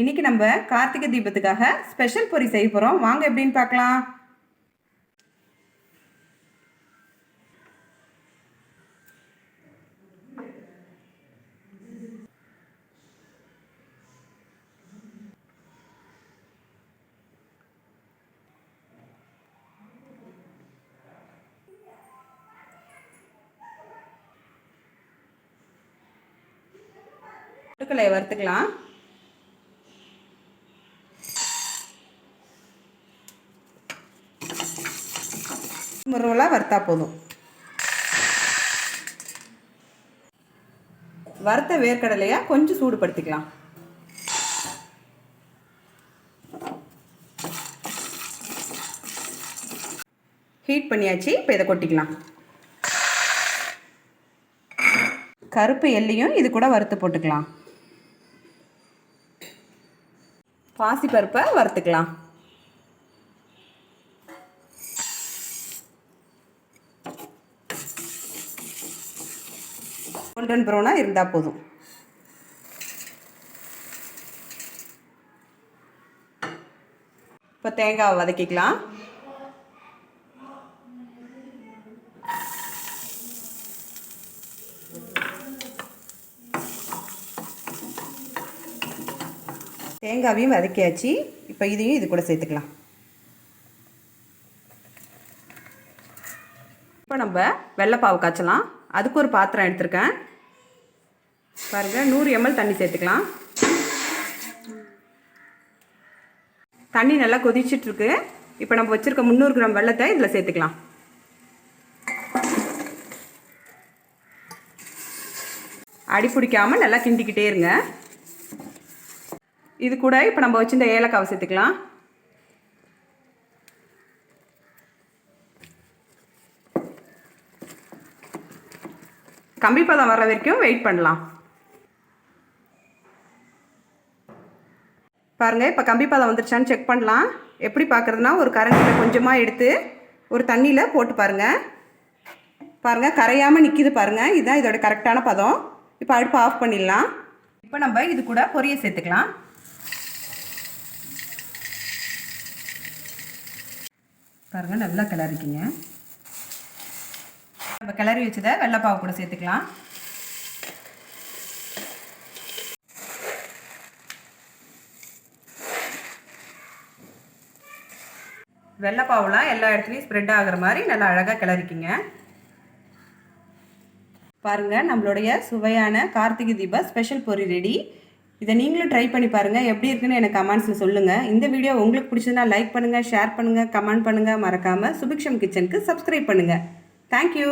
இன்னைக்கு நம்ம கார்த்திகை தீபத்துக்காக ஸ்பெஷல் பொரி செய்ய போகிறோம் வாங்க எப்படின்னு பார்க்கலாம். பொட்டுக்கலையை வறுத்துக்கலாம். முருவலாக வறுத்தா போதும். வறுத்த வேர்க்கடலையை கொஞ்சம் சூடுபடுத்திக்கலாம். ஹீட் பண்ணியாச்சு இப்போ இதை கொட்டிக்கலாம். கருப்பு எல்லையும் இது கூட வறுத்து போட்டுக்கலாம். பாசிப்பருப்பை வறுத்துக்கலாம். கோல்டன் ப்ரௌனாக இருந்தால் போதும். இப்போ தேங்காவை வதக்கிக்கலாம். தேங்காவையும் வதக்கியாச்சு. இப்போ இதையும் இது கூட சேர்த்துக்கலாம். இப்போ நம்ம வெள்ளைப்பாவு காய்ச்சலாம். அதுக்கு ஒரு பாத்திரம் எடுத்திருக்கேன். பாருங்கள் நூறு எம்எல் தண்ணி சேர்த்துக்கலாம். தண்ணி நல்லா கொதிச்சிட்ருக்கு. இப்போ நம்ம வச்சுருக்க முந்நூறு கிராம் வெள்ளத்தை இதில் சேர்த்துக்கலாம். அடி பிடிக்காமல் நல்லா கிண்டிக்கிட்டே இருங்க. இது கூட இப்போ நம்ம வச்சுருந்த ஏலக்காவை சேர்த்துக்கலாம். கம்பி பதம் வர வரைக்கும் வெயிட் பண்ணலாம். பாருங்கள் இப்போ கம்பி பதம் வந்துருச்சான்னு செக் பண்ணலாம். எப்படி பார்க்குறதுனா ஒரு கரண்டியில் கொஞ்சமாக எடுத்து ஒரு தண்ணியில் போட்டு பாருங்கள் பாருங்கள் கரையாமல் நிற்கிது பாருங்கள் இதுதான் இதோட கரெக்டான பதம். இப்போ அடுப்பு ஆஃப் பண்ணிடலாம். இப்போ நம்ம இது கூட பொரிய சேர்த்துக்கலாம். பாருங்கள் நல்லா கிளறிக்கிங்க. நம்ம கிளறி வச்சதை வெள்ளைப்பாவு கூட சேர்த்துக்கலாம். வெள்ளைப்பாவெலாம் எல்லா இடத்துலையும் ஸ்ப்ரெட் ஆகிற மாதிரி நல்லா அழகாக கிளறிக்கிங்க. பாருங்கள் நம்மளுடைய சுவையான கார்த்திகை தீப ஸ்பெஷல் பொரி ரெடி இதை நீங்களும் ட்ரை பண்ணி பாருங்கள் எப்படி இருக்குன்னு எனக்கு கமெண்ட்ஸில் சொல்லுங்கள் இந்த வீடியோ உங்களுக்கு பிடிச்சதுன்னா லைக் பண்ணுங்கள் ஷேர் பண்ணுங்கள் கமெண்ட் பண்ணுங்கள் மறக்காமல் சுபிக்ஷம் கிச்சனுக்கு சப்ஸ்கிரைப் பண்ணுங்கள் தேங்க்யூ